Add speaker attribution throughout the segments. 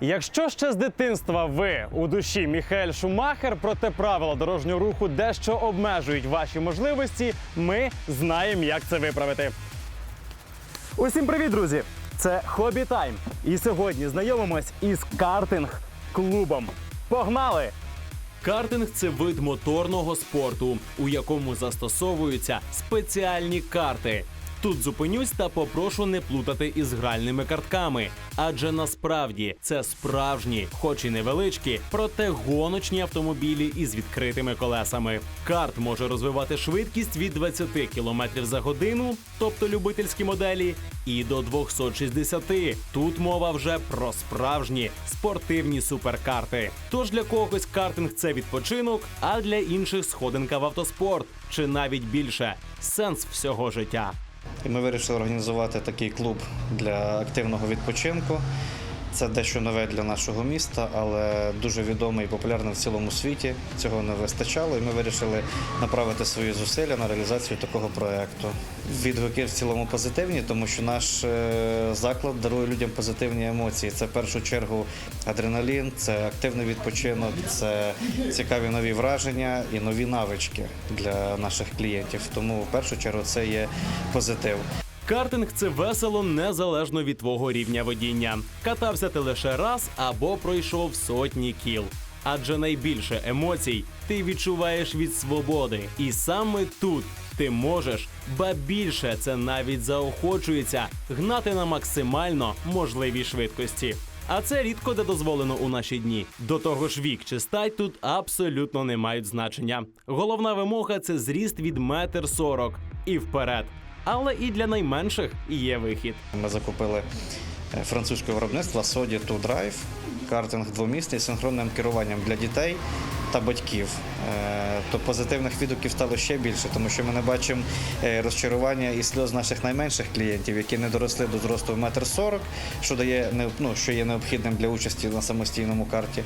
Speaker 1: Якщо ще з дитинства ви у душі Міхаель Шумахер, проте правила дорожнього руху дещо обмежують ваші можливості, ми знаємо, як це виправити. Усім привіт, друзі! Це Хобі Тайм. І сьогодні знайомимось із картинг клубом. Погнали!
Speaker 2: Картинг це вид моторного спорту, у якому застосовуються спеціальні карти. Тут зупинюсь та попрошу не плутати із гральними картками, адже насправді це справжні, хоч і невеличкі, проте гоночні автомобілі із відкритими колесами. Карт може розвивати швидкість від 20 км за годину, тобто любительські моделі, і до 260. Тут мова вже про справжні спортивні суперкарти. Тож для когось картинг це відпочинок, а для інших сходинка в автоспорт, чи навіть більше сенс всього життя.
Speaker 3: І ми вирішили організувати такий клуб для активного відпочинку. Це дещо нове для нашого міста, але дуже відомий і популярний в цілому світі. Цього не вистачало, і ми вирішили направити свої зусилля на реалізацію такого проєкту. Відгуки в цілому позитивні, тому що наш е, заклад дарує людям позитивні емоції. Це в першу чергу адреналін, це активний відпочинок, це цікаві нові враження і нові навички для наших клієнтів. Тому в першу чергу це є позитив.
Speaker 2: Картинг це весело незалежно від твого рівня водіння. Катався ти лише раз або пройшов сотні кіл. Адже найбільше емоцій ти відчуваєш від свободи. І саме тут ти можеш, ба більше це навіть заохочується гнати на максимально можливій швидкості. А це рідко де дозволено у наші дні. До того ж, вік чи стать тут абсолютно не мають значення. Головна вимога це зріст від метр сорок і вперед. Але і для найменших є вихід.
Speaker 3: Ми закупили е, французьке виробництво Sodi 2 Drive, картинг двомісний з синхронним керуванням для дітей та батьків. Е, То позитивних відгуків стало ще більше, тому що ми не бачимо е, розчарування і сльоз наших найменших клієнтів, які не доросли до зросту 1,40 м, що дає ну, що є необхідним для участі на самостійному карті.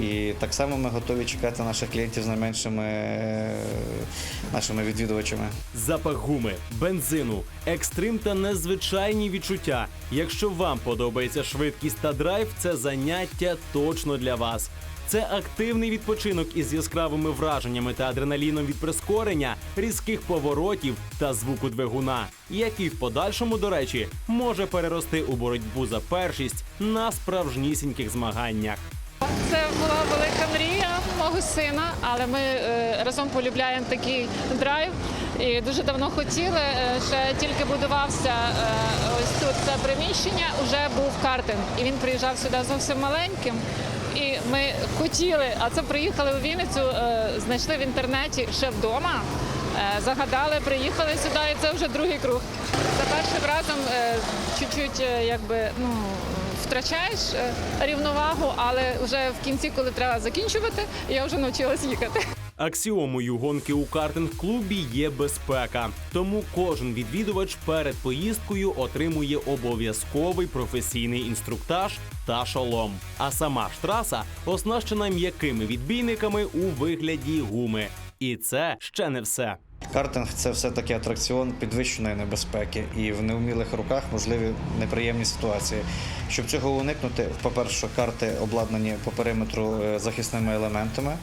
Speaker 3: І так само ми готові чекати наших клієнтів з найменшими е, нашими відвідувачами.
Speaker 2: Запах гуми, бензину, екстрим та незвичайні відчуття. Якщо вам подобається швидкість та драйв, це заняття точно для вас. Це активний відпочинок із яскравими враженнями та адреналіном від прискорення, різких поворотів та звуку двигуна, який в подальшому, до речі, може перерости у боротьбу за першість на справжнісіньких змаганнях.
Speaker 4: Це була велика мрія мого сина, але ми е, разом полюбляємо такий драйв. І дуже давно хотіли. е, Ще тільки будувався е, ось тут це приміщення, вже був картинг. І він приїжджав сюди зовсім маленьким. І ми хотіли, а це приїхали у Вінницю, е, знайшли в інтернеті ще вдома. е, Загадали, приїхали сюди, і це вже другий круг. За першим разом е, чуть-чуть якби ну втрачаєш рівновагу, але вже в кінці, коли треба закінчувати, я вже навчилась їхати.
Speaker 2: Аксіомою гонки у картинг-клубі є безпека, тому кожен відвідувач перед поїздкою отримує обов'язковий професійний інструктаж та шолом. А сама ж траса оснащена м'якими відбійниками у вигляді гуми. І це ще не все.
Speaker 3: Картинг це все-таки атракціон підвищеної небезпеки, і в неумілих руках можливі неприємні ситуації. Щоб цього уникнути, по-перше, карти обладнані по периметру е, захисними елементами.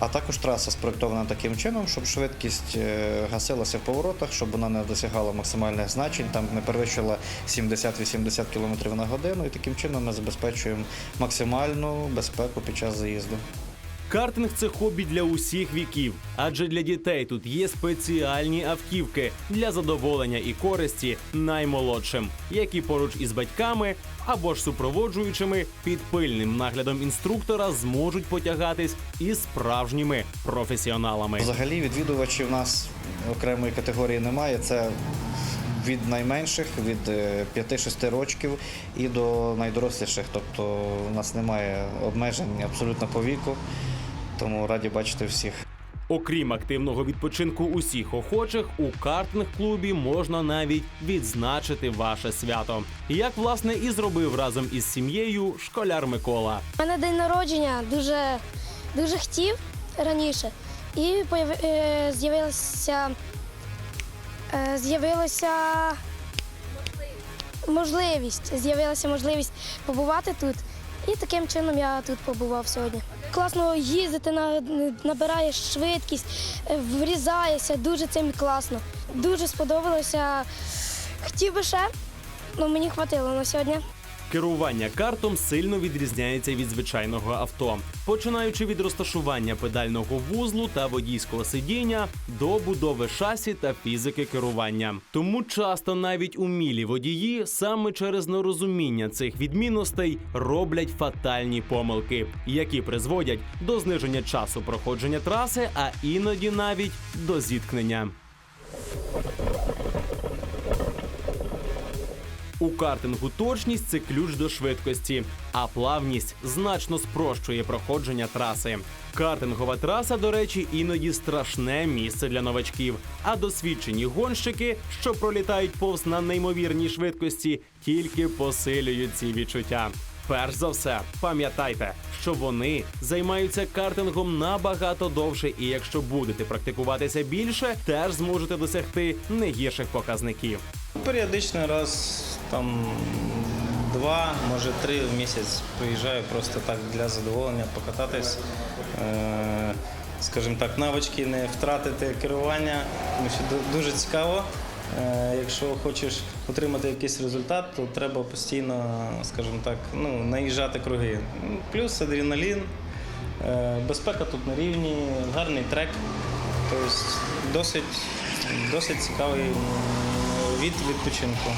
Speaker 3: А також траса спроектована таким чином, щоб швидкість е, гасилася в поворотах, щоб вона не досягала максимальних значень, там не перевищила 70-80 км на годину. І таким чином ми забезпечуємо максимальну безпеку під час заїзду.
Speaker 2: Картинг це хобі для усіх віків, адже для дітей тут є спеціальні автівки для задоволення і користі наймолодшим, які поруч із батьками або ж супроводжуючими під пильним наглядом інструктора зможуть потягатись із справжніми професіоналами.
Speaker 3: Взагалі відвідувачів у нас окремої категорії немає. Це від найменших, від е, 5-6 років і до найдоросліших. Тобто у нас немає обмежень абсолютно по віку. Тому раді бачити всіх.
Speaker 2: Окрім активного відпочинку усіх охочих, у картинг-клубі можна навіть відзначити ваше свято, як власне і зробив разом із сім'єю школяр Микола.
Speaker 5: У мене день народження дуже, дуже хотів раніше. І е, з'явилася, е, з'явилася можливість. З'явилася можливість побувати тут. І таким чином я тут побував сьогодні. Класно їздити, набираєш швидкість, е, врізаєшся, дуже цим класно. Дуже сподобалося. Хотів би ще, але мені хватило на сьогодні.
Speaker 2: Керування картом сильно відрізняється від звичайного авто, починаючи від розташування педального вузлу та водійського сидіння до будови шасі та фізики керування. Тому часто навіть умілі водії саме через нерозуміння цих відмінностей роблять фатальні помилки, які призводять до зниження часу проходження траси, а іноді навіть до зіткнення. У картингу точність це ключ до швидкості, а плавність значно спрощує проходження траси. Картингова траса, до речі, іноді страшне місце для новачків. А досвідчені гонщики, що пролітають повз на неймовірній швидкості, тільки посилюють ці відчуття. Перш за все, пам'ятайте, що вони займаються картингом набагато довше, і якщо будете практикуватися більше, теж зможете досягти не гірших показників.
Speaker 6: Періодично раз там два, може три в місяць приїжджаю просто так для задоволення покататись. Е, Скажімо так, навички не втратити керування, тому що дуже цікаво. Е, Якщо хочеш отримати якийсь результат, то треба постійно, скажімо так, ну, наїжджати круги. Плюс адреналін, е, безпека тут на рівні, гарний трек. Тобто досить, досить цікавий від відпочинку.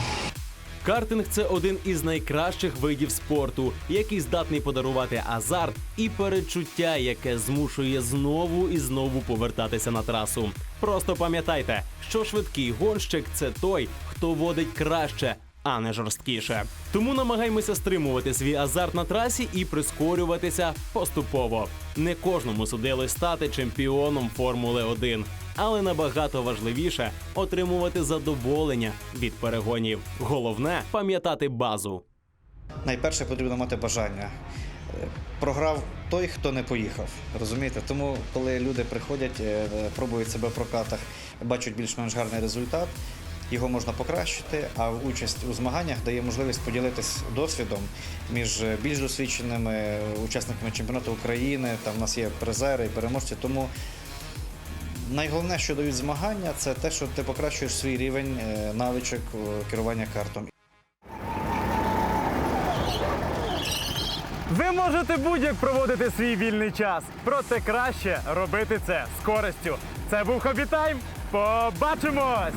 Speaker 2: Картинг це один із найкращих видів спорту, який здатний подарувати азарт і перечуття, яке змушує знову і знову повертатися на трасу. Просто пам'ятайте, що швидкий гонщик це той, хто водить краще. А не жорсткіше. Тому намагаймося стримувати свій азарт на трасі і прискорюватися поступово. Не кожному судилось стати чемпіоном Формули 1, але набагато важливіше отримувати задоволення від перегонів. Головне пам'ятати базу.
Speaker 3: Найперше потрібно мати бажання. Е, Програв той, хто не поїхав. Розумієте? Тому, коли люди приходять, е, пробують себе в прокатах, бачать більш-менш гарний результат, його можна покращити, а участь у змаганнях дає можливість поділитись досвідом між більш досвідченими учасниками чемпіонату України. Там в нас є призери і переможці. Тому найголовніше, що дають змагання, це те, що ти покращуєш свій рівень е, навичок е, керування картом.
Speaker 1: Ви можете будь-як проводити свій вільний час, проте краще робити це з користю. Це був Хобі Тайм. Побачимось!